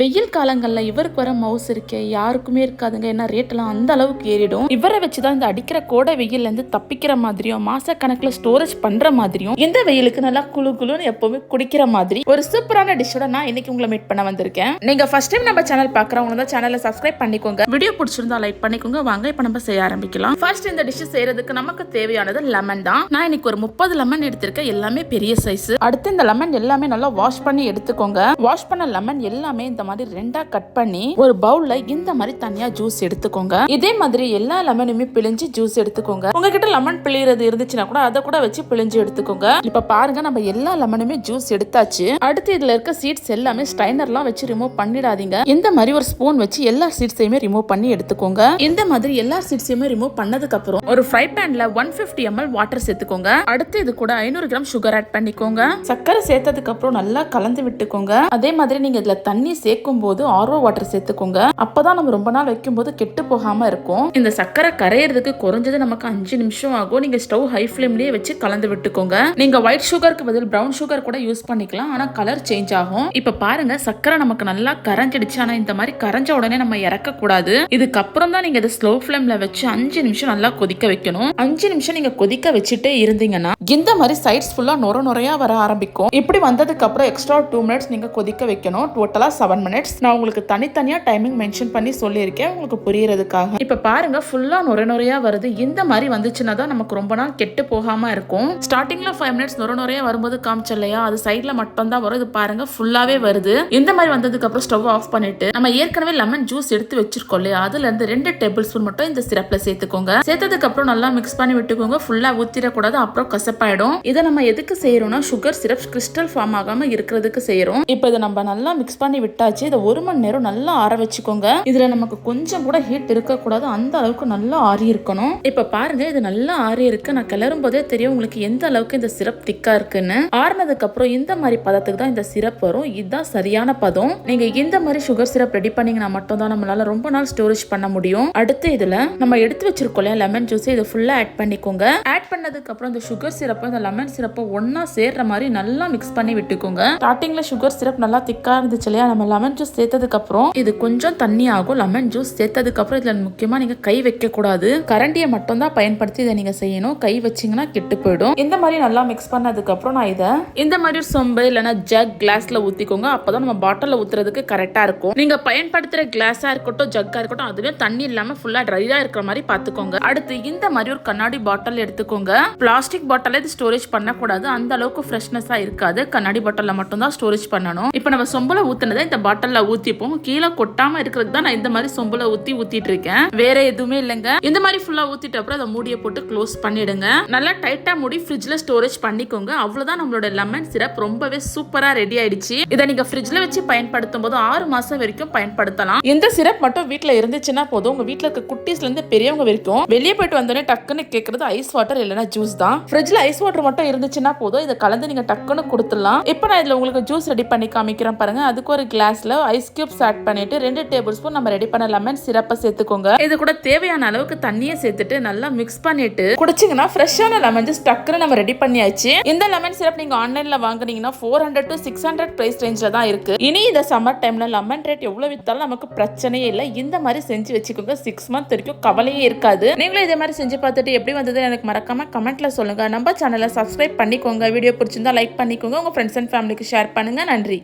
வெயில் காலங்களில் இவருக்கு வர மவுஸ் இருக்கே யாருக்குமே இருக்காதுங்க. ஏன்னா ரேட்டெல்லாம் அந்த அளவுக்கு ஏறிடும். இவரை வச்சுதான் இந்த அடிக்கிற கோடை வெயில்ல இருந்து தப்பிக்கிற மாதிரியும் மாச கணக்கில் ஸ்டோரேஜ் பண்ற மாதிரியும் இந்த வெயிலுக்கு நல்லா குளு குழுன்னு எப்பவுமே குடிக்கிற மாதிரி ஒரு சூப்பரான டிஷ்ஷோட நான் இன்னைக்கு உங்களை மீட் பண்ண வந்திருக்கேன். நீங்க ஃபர்ஸ்ட் டைம் நம்ம சேனல் பாக்குறவங்க தான் சேனலை சப்ஸ்கிரைப் பண்ணிக்கோங்க. வீடியோ பிடிச்சிருந்தா லைக் பண்ணிக்கோங்க. வாங்க இப்போ நம்ம செய்ய ஆரம்பிக்கலாம். ஃபர்ஸ்ட் இந்த டிஷ் செய்யறதுக்கு நமக்கு தேவையானது லெமன் தான். நான் இன்னைக்கு ஒரு முப்பது லெமன் எடுத்திருக்கேன். எல்லாமே பெரிய சைஸ் அடுத்து இந்த லெமன் எல்லாமே நல்லா வாஷ் பண்ணி எடுத்துக்கோங்க. வாஷ் பண்ண லெமன் எல்லாமே இந்த மாதிரி ரெண்டா கட் பண்ணி ஒரு பவுல்ல இந்த மாதிரி தனியா ஜூஸ் எடுத்துக்கோங்க. இதே மாதிரி எல்லா லெமனுமே பிழிஞ்சு ஜூஸ் எடுத்துக்கோங்க. உங்ககிட்ட லெமன் பிழியறது இருந்துச்சுன்னா கூட அதை கூட வச்சு பிழிஞ்சு எடுத்துக்கோங்க. இப்ப பாருங்க நம்ம எல்லா லெமனுமே ஜூஸ் எடுத்தாச்சு. அடுத்து இதுல இருக்க சீட்ஸ் எல்லாமே ஸ்ட்ரைனர்லாம் வச்சு ரிமூவ் பண்ணிடாதீங்க. இந்த மாதிரி ஒரு ஸ்பூன் வச்சு எல்லா சீட்ஸையுமே ரிமூவ் பண்ணி எடுத்துக்கோங்க. இந்த மாதிரி எல்லா சீட்ஸையுமே ரிமூவ் பண்ணதுக்கு அப்புறம் ஒரு ஃப்ரை பேன்ல ஒன் பிப்டி எம்எல் வாட்டர் சேர்த்துக்கோங்க. அடுத்து இது கூட ஐநூறு கிராம் சுகர் ஆட் பண்ணிக்கோங்க. சர்க்கரை சேர்த்ததுக்கு அப்புறம் நல்லா கலந்து விட்டுக்கோங்க. அதே மாதிரி நீங்க இதுல தண்ணி சேர்க்கும் போது ஆர்வ வாட்டர் சேர்த்துக்கோங்க. அப்பதான் நம்ம ரொம்ப நாள் வைக்கும் போது கெட்டு போகாம இருக்கும். இந்த சர்க்கரை கரையிறதுக்கு குறைஞ்சது நமக்கு அஞ்சு நிமிஷம் ஆகும். நீங்க ஸ்டவ் ஹை ஃபிளேம்லயே வச்சு கலந்து விட்டுக்கோங்க. நீங்க ஒயிட் சுகருக்கு பதில் பிரவுன் சுகர் கூட யூஸ் பண்ணிக்கலாம். ஆனா கலர் சேஞ்ச் ஆகும். இப்ப பாருங்க சர்க்கரை நமக்கு நல்லா கரைஞ்சிடுச்சு. ஆனா இந்த மாதிரி கரைஞ்ச உடனே நம்ம இறக்க கூடாது இதுக்கப்புறம் தான் நீங்க இதை ஸ்லோ ஃபிளேம்ல வச்சு அஞ்சு நிமிஷம் நல்லா கொதிக்க வைக்கணும். அஞ்சு நிமிஷம் நீங்க கொதிக்க வச்சுட்டே இருந்தீங்கன்னா இந்த மாதிரி சைட்ஸ் ஃபுல்லா நொர நுறையா வர ஆரம்பிக்கும். இப்படி வந்ததுக்கு அப்புறம் எக்ஸ்ட்ரா டூ மினிட்ஸ் நீங்க கொதிக்க வைக்கணும். டோட்டலா செவன் மினிட்ஸ் நான் உங்களுக்கு தனித்தனியா டைமிங் மென்ஷன் பண்ணி சொல்லியிருக்கேன். உங்களுக்கு புரியறதுக்காக. இப்ப பாருங்க ஃபுல்லா நுரை நுரையா வருது. இந்த மாதிரி வந்துச்சுன்னா தான் நமக்கு ரொம்ப நாள் கெட்டு போகாம இருக்கும். ஸ்டார்டிங்ல ஃபைவ் மினிட்ஸ் நுரை நுரையா வரும்போது காமிச்சு இல்லையா அது சைட்ல மட்டும் தான் வரும். இது பாருங்க ஃபுல்லாவே வருது. இந்த மாதிரி வந்ததுக்கு அப்புறம் ஸ்டவ் ஆஃப் பண்ணிட்டு நம்ம ஏற்கனவே லெமன் ஜூஸ் எடுத்து வச்சிருக்கோம் இல்லையா? அதுல இருந்து ரெண்டு டேபிள் ஸ்பூன் மட்டும் இந்த சிரப்ல சேர்த்துக்கோங்க. சேர்த்ததுக்கு அப்புறம் நல்லா மிக்ஸ் பண்ணி விட்டுக்கோங்க. ஃபுல்லா ஊத்திடக்கூடாது. அப்புறம் கசப்பாயிடும். இதை நம்ம எதுக்கு செய்யறோம்னா சுகர் சிரப் கிறிஸ்டல் ஃபார்ம் ஆகாம இருக்கிறதுக்கு செய்யறோம். இப்போ இதை நம்ம நல்லா மிக்ஸ் பண்ணி விட்டாச்சு இதை ஒரு மணி நேரம் நல்லா ஆற வச்சுக்கோங்க. இதுல நமக்கு கொஞ்சம் கூட ஹீட் இருக்கக்கூடாது. அந்த அளவுக்கு நல்லா ஆறி இருக்கணும். இப்ப பாருங்க இது நல்லா ஆறி இருக்கு. நான் கிளறும் போதே தெரியும் உங்களுக்கு எந்த அளவுக்கு இந்த சிரப் திக்கா இருக்குன்னு. ஆறினதுக்கு அப்புறம் இந்த மாதிரி பதத்துக்கு தான் இந்த சிரப் வரும். இதுதான் சரியான பதம். நீங்க இந்த மாதிரி சுகர் சிரப் ரெடி பண்ணீங்கன்னா மட்டும் தான் நம்மளால ரொம்ப நாள் ஸ்டோரேஜ் பண்ண முடியும். அடுத்து இதுல நம்ம எடுத்து வச்சிருக்கோம் இல்லையா லெமன் ஜூஸ் இதை ஃபுல்லா ஆட் பண்ணிக்கோங்க. ஆட் பண்ணதுக்கு அப்புறம் இந்த சுகர் சிரப்பு இந்த லெமன் சிரப்பை ஒன்னா சேர்ற மாதிரி நல்லா மிக்ஸ் பண்ணி விட்டுக்கோங்க. ஸ்டார்டிங்ல சுகர் சிரப் நல்லா திக்கா இருந்துச்சு இல்லையா நம்ம லெமன் ஜூஸ் சேர்த்ததுக்கப்புறம் இது கொஞ்சம் தண்ணி ஆகும். லெமன் ஜூஸ் சேர்த்ததுக்கப்புறம் இதில் முக்கியமாக நீங்கள் கை வைக்கக்கூடாது. கரண்டியை மட்டும் தான் பயன்படுத்தி இதை நீங்கள் செய்யணும். கை வச்சீங்கன்னா கெட்டு போயிடும். இந்த மாதிரி நல்லா மிக்ஸ் பண்ணதுக்கப்புறம் நான் இதை இந்த மாதிரி ஒரு சொம்பு இல்லைன்னா ஜக் கிளாஸில் ஊற்றிக்கோங்க அப்போ தான் நம்ம பாட்டிலில் ஊற்றுறதுக்கு கரெக்டாக இருக்கும். நீங்கள் பயன்படுத்துகிற கிளாஸாக இருக்கட்டும் ஜக்காக இருக்கட்டும் அதுவே தண்ணி இல்லாமல் ஃபுல்லாக ட்ரையாக இருக்கிற மாதிரி பார்த்துக்கோங்க. அடுத்து இந்த மாதிரி ஒரு கண்ணாடி பாட்டில் எடுத்துக்கோங்க. பிளாஸ்டிக் பாட்டில் இது ஸ்டோரேஜ் பண்ணக்கூடாது. அந்த அளவுக்கு ஃப்ரெஷ்னஸாக இருக்காது. கண்ணாடி பாட்டில் மட்டும் தான் ஸ்டோரேஜ் பண்ணணும். இப்போ நம்ம சொம்பில் ஊற்றுனதை இந்த பாட்டிலில் ஊற்றிப்போம் கீழே கொட்டாமல் இருக்கிறதுக்கு தான் நான் இந்த மாதிரி சொம்பில் ஊற்றி ஊற்றிட்டு இருக்கேன் வேற எதுவுமே இல்லைங்க. இந்த மாதிரி ஃபுல்லாக ஊற்றிட்ட அப்புறம் அதை மூடியை போட்டு க்ளோஸ் பண்ணிடுங்க. நல்லா டைட்டாக மூடி ஃப்ரிட்ஜில் ஸ்டோரேஜ் பண்ணிக்கோங்க. அவ்வளோதான் நம்மளோட லெமன் சிரப் ரொம்பவே சூப்பராக ரெடி ஆயிடுச்சு. இதை நீங்கள் ஃப்ரிட்ஜில் வச்சு பயன்படுத்தும் போது ஆறு மாதம் வரைக்கும் பயன்படுத்தலாம். இந்த சிரப் மட்டும் வீட்டில் இருந்துச்சுன்னா போதும். உங்கள் வீட்டில் இருக்க குட்டீஸ்லேருந்து பெரியவங்க வரைக்கும் வெளியே போயிட்டு வந்தோடனே டக்குன்னு கேட்குறது ஐஸ் வாட்டர் இல்லைன்னா ஜூஸ் தான். ஃப்ரிட்ஜில் ஐஸ் வாட்டர் மட்டும் இருந்துச்சுன்னா போதும். இதை கலந்து நீங்கள் டக்குன்னு கொடுத்துடலாம். இப்போ நான் இதில் உங்களுக்கு ஜூஸ் ரெடி பண்ணி காமிக்கிறேன் பாருங்கள் அதுக்கு ஒரு கிளாஸில் ஐஸ் கியூப்ஸ் ஆட் பண்ணிட்டு ரெண்டு டேபிள் ஸ்பூன் நம்ம ரெடி பண்ண லெமன் சிறப்பை சேர்த்துக்கோங்க. இது கூட தேவையான அளவுக்கு தண்ணியை சேர்த்துட்டு நல்லா மிக்ஸ் பண்ணிட்டு குடிச்சிங்கன்னா ஃப்ரெஷ்ஷான லெமன் ஜூஸ் டக்குன்னு நம்ம ரெடி பண்ணியாச்சு. இந்த லெமன் சிரப் நீங்கள் ஆன்லைனில் வாங்குனீங்கன்னா four hundred to six hundred price ரேஞ்சில் தான் இருக்குது இனி இந்த சம்மர் டைமில் லெமன் ரேட் எவ்வளோ வித்தாலும் நமக்கு பிரச்சனையே இல்லை. இந்த மாதிரி செஞ்சு வச்சுக்கோங்க. சிக்ஸ் மந்த் வரைக்கும் கவலையே இருக்காது. நீங்களும் இதே மாதிரி செஞ்சு பார்த்துட்டு எப்படி வந்தது எனக்கு மறக்காம கமெண்ட்ல சொல்லுங்க. நம்ம சேனலை சப்ஸ்கிரைப் பண்ணிக்கோங்க. வீடியோ பிடிச்சிருந்தா லைக் பண்ணிக்கோங்க. உங்க ஃப்ரெண்ட்ஸ் அண்ட் ஃபேமிலிக்கு ஷேர் பண்ணுங்க. நன்றி.